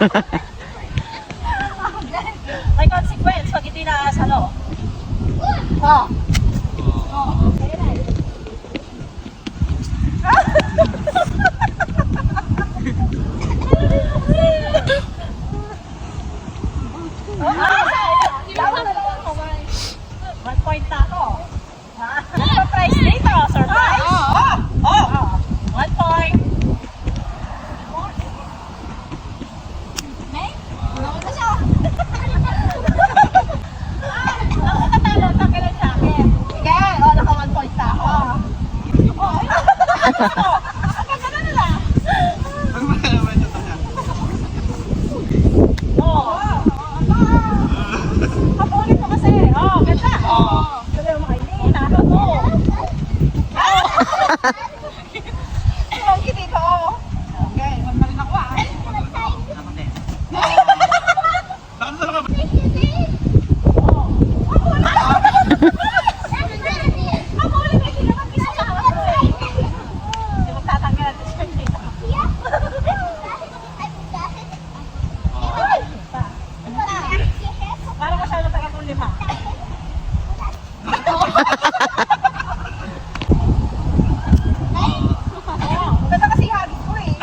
May consequence pag hindi nakasalo. Oh. One point ako. Ha? Surprise dito, surprise. Oh, oh, oh. One point. Nakatalo ka kailan sa akin. Sige, oh, naka one point na ako. Oh, oh. Ang ganda na lang. Oh. Kapulit mo kasi. Oh, ganda. Oh. Sabi mo kainin. Ako to. Monkey dito. oh. Okay, wag na rin ako ah. Kapulit mo hindi naman isa sa ako. Hindi magtatanggal ang t-shirt dito. Parang masyado taga kong lima. Oo, Maganda kasi hagis ko eh.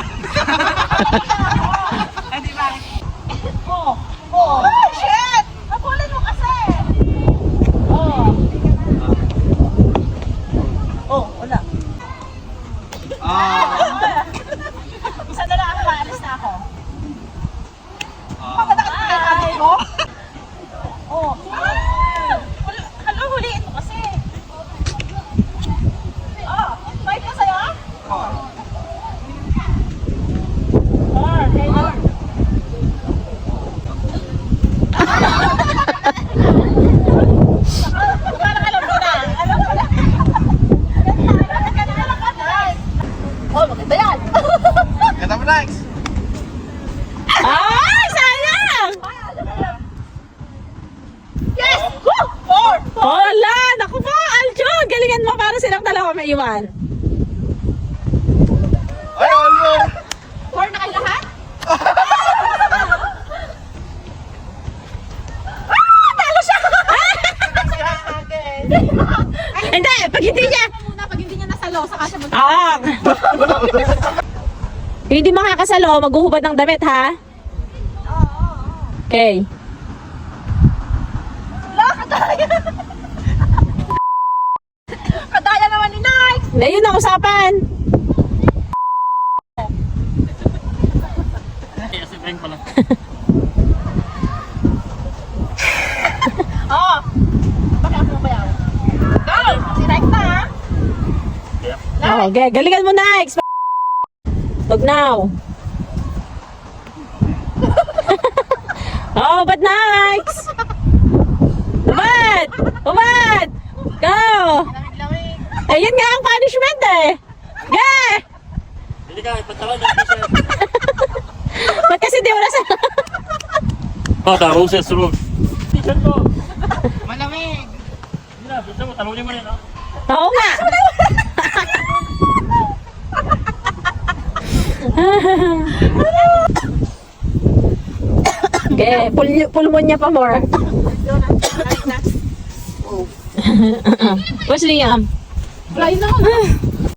Ay, di ba? Oo. Oo. Oh, shit! Napulin mo kasi! Oo. Oh, wala. Isa na lang ako, maalis na ako. Maganda kasi kaya hagis ko. Oh. Hul- Hello, huliin mo kasi. Oh, fight ko sa'yo? Oh. Four, Taylor. Parang alam ko na. Alam ko na. Oh, maganda yan. Kata mo next! Ay, sayang! Yes! Woo! Four! Hola! Naku po, Galingan mo para silang dalawa may iwan. Ay, Olmo! Four na kayo lahat? Ah! Talo siya! Hindi, pag hindi niya... Muna, pag hindi niya nasalo, saka siya mag- Ah! hindi makakasalo, maghuhubad ng damit, ha? Okay. Nike! Na usapan. Oo. Bakit ako mabayaw? Go! Si Nike na, ha? Oh, okay. Galingan mo, Nikes. Wag now. oh, but Nikes! Ubad! Ubad! Go! Lamig-lamig. Ayun nga ang punishment eh. Ge! Hindi ka, ipatawan yung t-shirt. Ba't kasi di wala sa... The roses. T-shirt ko! Malamig. Hindi na, bisa mo, talunin mo rin, ha? Oo nga. Okay, pul pulmonya pa more. Where's Liam? Fly na!